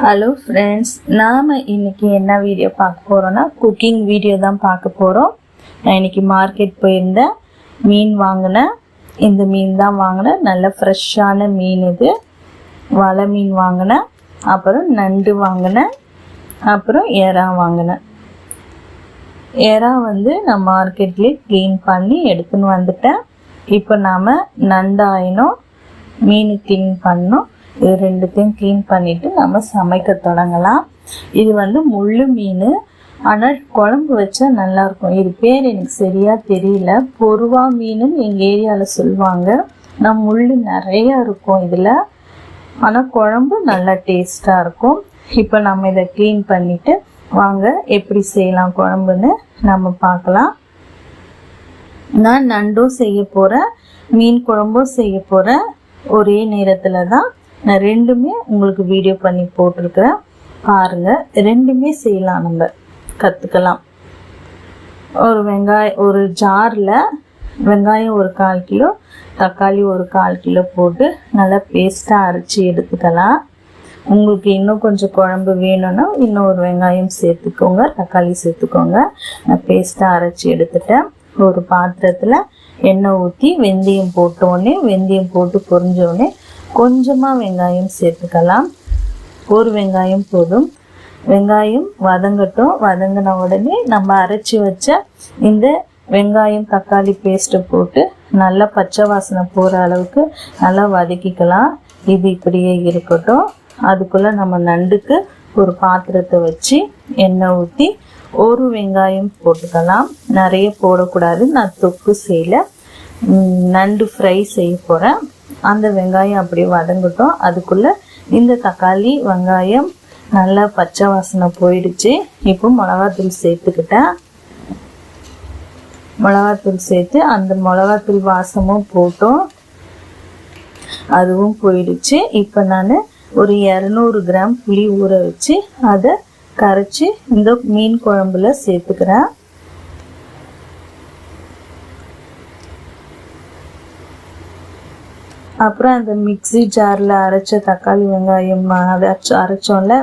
Hello friends நாம் இன்றைக்கி என்ன வீடியோ பார்க்க போகிறோன்னா குக்கிங் வீடியோ தான் பார்க்க போகிறோம் நான் இன்னைக்கு மார்க்கெட் போயிருந்தேன். மீன் வாங்கினேன். இந்த மீன் தான் வாங்கினேன். நல்ல ஃப்ரெஷ்ஷான மீன் இது. வலை மீன் வாங்கினேன். அப்புறம் நண்டு வாங்கினேன். அப்புறம் எறா வாங்கினேன். எறா வந்து நான் மார்க்கெட்லேயே க்ளீன் பண்ணி எடுத்துன்னு வந்துட்டேன். இப்போ நாம் நண்டாயினோம் மீன் க்ளீன் பண்ணோம். இது ரெண்டுத்தையும் க்ளீன் பண்ணிவிட்டு நம்ம சமைக்க தொடங்கலாம். இது வந்து முள்ளு மீன். ஆனால் குழம்பு வச்சா நல்லாயிருக்கும். இது பேர் எனக்கு சரியாக தெரியல. பொருவா மீனுன்னு எங்கள் ஏரியாவில் சொல்லுவாங்க. நான் முள் நிறையா இருக்கும் இதில். ஆனால் குழம்பு நல்லா டேஸ்ட்டாக இருக்கும். இப்போ நம்ம இதை க்ளீன் பண்ணிவிட்டு வாங்க எப்படி செய்யலாம் குழம்புன்னு நம்ம பார்க்கலாம். நான் நண்டும் செய்ய போகிறேன் மீன் குழம்பும் செய்ய போகிறேன் ஒரே நேரத்தில் தான். நான் ரெண்டுமே உங்களுக்கு வீடியோ பண்ணி போட்டிருக்கிறேன். பாருங்கள் ரெண்டுமே செய்யலாம் நம்ம கற்றுக்கலாம் ஒரு வெங்காயம் ஒரு ஜாரில் வெங்காயம் ஒரு கால் கிலோ தக்காளி ஒரு கால் கிலோ போட்டு நல்லா பேஸ்ட்டாக அரைச்சி எடுத்துக்கலாம். உங்களுக்கு இன்னும் கொஞ்சம் குழம்பு வேணும்னா இன்னும் ஒரு வெங்காயம் சேர்த்துக்கோங்க தக்காளி சேர்த்துக்கோங்க. நான் பேஸ்ட்டாக அரைச்சி எடுத்துட்டேன். ஒரு பாத்திரத்தில் எண்ணெய் ஊற்றி வெந்தயம் போட்டோடனே வெந்தயம் போட்டு பொரிஞ்சோடனே கொஞ்சமாக வெங்காயம் சேர்த்துக்கலாம். ஒரு வெங்காயம் போதும். வெங்காயம் வதங்கட்டும். வதங்கின உடனே நம்ம அரைச்சி வச்ச இந்த வெங்காயம் தக்காளி பேஸ்ட்டை போட்டு நல்லா பச்சை வாசனை போகிற அளவுக்கு நல்லா வதக்கிக்கலாம். இது இப்படியே இருக்கட்டும். அதுக்குள்ளே நம்ம நண்டுக்கு ஒரு பாத்திரத்தை வச்சு எண்ணெய் ஊற்றி ஒரு வெங்காயம் போட்டுக்கலாம். நிறைய போடக்கூடாது. நான் தொக்கு செய்யலை. நண்டு ஃப்ரை செய்ய போகிறேன் அந்த வெங்காயம் அப்படியே வதங்கட்டும். அதுக்குள்ளே இந்த தக்காளி வெங்காயம் நல்லா பச்சை வாசனை போயிடுச்சு. இப்போ மிளகாத்தூள் சேர்த்துக்கிட்டேன். மிளகாத்தூள் சேர்த்து அந்த மிளகாத்தூள் வாசமும் போட்டோம். அதுவும் போயிடுச்சு. இப்போ நான் ஒரு இரநூறு கிராம் புளி ஊற வச்சு அதை கரைச்சி இந்த மீன் குழம்புல சேர்த்துக்கிறேன். அப்புறம் அந்த மிக்ஸி ஜாரில் அரைச்ச தக்காளி வெங்காயம் அரைச்ச அரைச்சோம்ல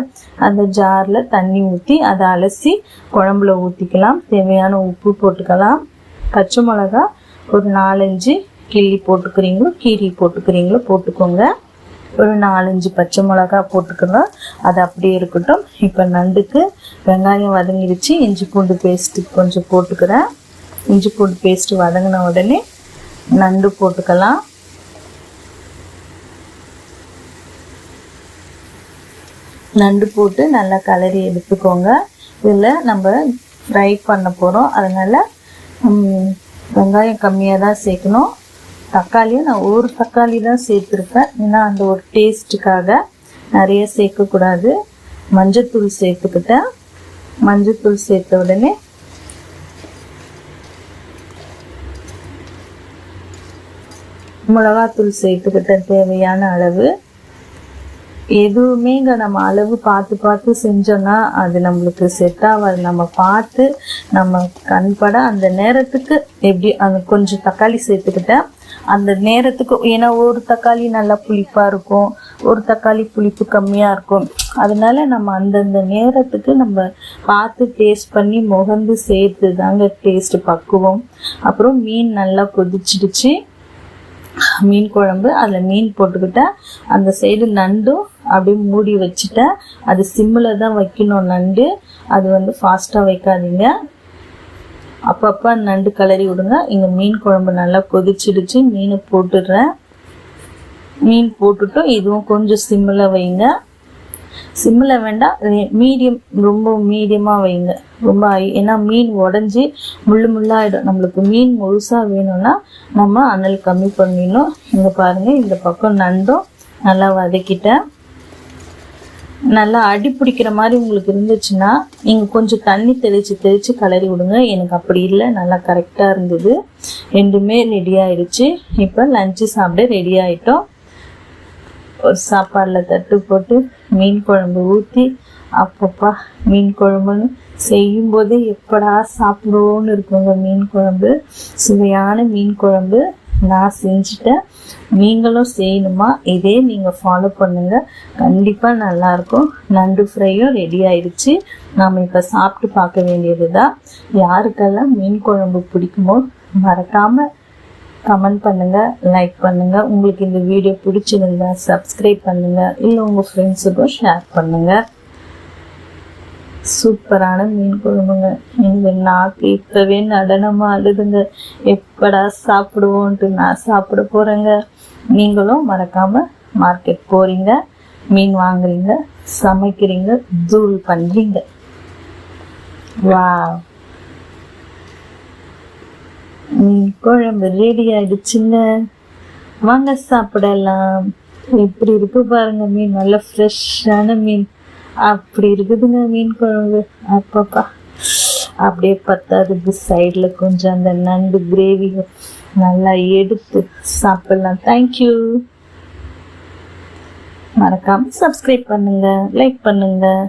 அந்த ஜாரில் தண்ணி ஊற்றி அதை அலசி குழம்புல ஊற்றிக்கலாம் தேவையான உப்பு போட்டுக்கலாம். பச்சை மிளகா ஒரு நாலஞ்சு கிள்ளி போட்டுக்கிறீங்களோ கீரி போட்டுக்கிறீங்களோ போட்டுக்கோங்க. ஒரு நாலஞ்சு பச்சை மிளகா போட்டுக்கலாம் அது அப்படியே இருக்கட்டும். இப்போ நண்டுக்கு வெங்காயம் வதங்கிடுச்சு. இஞ்சி பூண்டு பேஸ்ட்டு கொஞ்சம் போட்டுக்கிறேன். இஞ்சி பூண்டு பேஸ்ட்டு வதங்கின உடனே நண்டு போட்டுக்கலாம். நண்டு போட்டு நல்லா கலரி எடுத்துக்கோங்க. இதில் நம்ம ஃப்ரை பண்ண போகிறோம் அதனால் வெங்காயம் கம்மியாக தான் சேர்க்கணும். தக்காளியும் நான் ஒரு தக்காளி தான் சேர்த்துருப்பேன். ஏன்னா அந்த ஒரு டேஸ்ட்டுக்காக நிறைய சேர்க்கக்கூடாது. மஞ்சத்தூள் சேர்த்துக்கிட்டேன். மஞ்சத்தூள் சேர்த்த உடனே மிளகாத்தூள் சேர்த்துக்கிட்டேன் தேவையான அளவு. எதுவுமே இங்கே நம்ம அளவு பார்த்து பார்த்து செஞ்சோன்னா அது நம்மளுக்கு செட் ஆகாது. நம்ம பார்த்து நம்ம கண்பட அந்த நேரத்துக்கு எப்படி அந்த கொஞ்சம் தக்காளி சேர்த்துக்கிட்டேன் அந்த நேரத்துக்கு ஏன்னா ஒரு தக்காளி நல்லா புளிப்பாக இருக்கும் ஒரு தக்காளி புளிப்பு கம்மியாக இருக்கும். அதனால நம்ம அந்தந்த நேரத்துக்கு நம்ம பார்த்து டேஸ்ட் பண்ணி முகந்து சேர்த்து தாங்க டேஸ்ட் பக்குவோம். அப்புறம் மீன் நல்லா கொதிச்சிடுச்சு. மீன் குழம்பு அதில் மீன் போட்டுக்கிட்டேன். அந்த சைடு நண்டும் அப்படியே மூடி வச்சுட்டேன். அது சிம்மில் தான் வைக்கணும் நண்டு. அது வந்து ஃபாஸ்ட்டாக வைக்காதீங்க. அப்பப்போ நண்டு கலரி விடுங்க. இங்கே மீன் குழம்பு நல்லா கொதிச்சிடுச்சு. மீனை போட்டுடுறேன். மீன் போட்டுட்டும் இதுவும் கொஞ்சம் சிம்மில் வைங்க. சிம்மில் வேண்டாம் மீடியம் ரொம்ப மீடியமாக வைங்க. ரொம்ப ஏன்னா மீன் உடஞ்சி முள்ளு முள்ளாயிடும் நம்மளுக்கு மீன் முழுசாக வேணும்னா நம்ம அனல் கம்மி பண்ணிடணும். இங்கே பாருங்கள் இந்த பக்கம் நண்டும் நல்லா வதக்கிட்டேன். நல்லா அடி பிடிக்கிற மாதிரி உங்களுக்கு இருந்துச்சுன்னா நீங்கள் கொஞ்சம் தண்ணி தெளித்து தெளித்து கலரி விடுங்க. எனக்கு அப்படி இல்லை நல்லா கரெக்டாக இருந்தது. ரெண்டுமே ரெடி ஆயிடுச்சு. இப்போ லஞ்சு சாப்பிட ரெடி ஆகிட்டோம் ஒரு சாப்பாடில் தட்டு போட்டு மீன் குழம்பு ஊற்றி அப்பப்பா மீன் குழம்புன்னு செய்யும்போதே எப்படா சாப்பிடுவோன்னு இருக்குங்க மீன் குழம்பு. சுவையான மீன் குழம்பு நான் செஞ்சுட்டேன். நீங்களும் செய்யணுமா? இதே நீங்கள் ஃபாலோ பண்ணுங்கள் கண்டிப்பாக நல்லாயிருக்கும். நண்டு ஃப்ரையும் ரெடி ஆயிடுச்சு. நாம் இப்போ சாப்பிட்டு பார்க்க வேண்டியது தான் யாருக்கெல்லாம் மீன் குழம்பு பிடிக்குமோ மறக்காமல் கமெண்ட் பண்ணுங்கள் லைக் பண்ணுங்கள் உங்களுக்கு இந்த வீடியோ பிடிச்சிருந்தா சப்ஸ்கிரைப் பண்ணுங்கள் இல்லை உங்கள் ஃப்ரெண்ட்ஸுக்கும் ஷேர் பண்ணுங்கள் சூப்பரான மீன் குழம்புங்க. இந்த நாக்கு இப்போவே நடனமாக ஆடுதுங்க. எப்படா சாப்பிடுவோன்ட்டு நான் சாப்பிட போகிறேங்க நீங்களும் மறக்காமல் மார்க்கெட் போகிறீங்க மீன் வாங்குறீங்க சமைக்கிறீங்க தூள் பண்ணுறீங்க வா குழம்பு ரெடி ஆயிடுச்சுங்க வாங்க சாப்பிடலாம். எப்படி இருக்கு பாருங்க மீன். நல்லா ஃப்ரெஷ்ஷான மீன். அப்படி இருக்குதுங்க மீன் குழம்பு. அப்பப்பா. அப்படியே பத்தாதுக்கு சைடில் கொஞ்சம் அந்த நண்டு கிரேவி நல்லா எடுத்து சாப்பிடலாம். தேங்க்யூ மறக்காமல் சப்ஸ்கிரைப் பண்ணுங்கள் லைக் பண்ணுங்கள்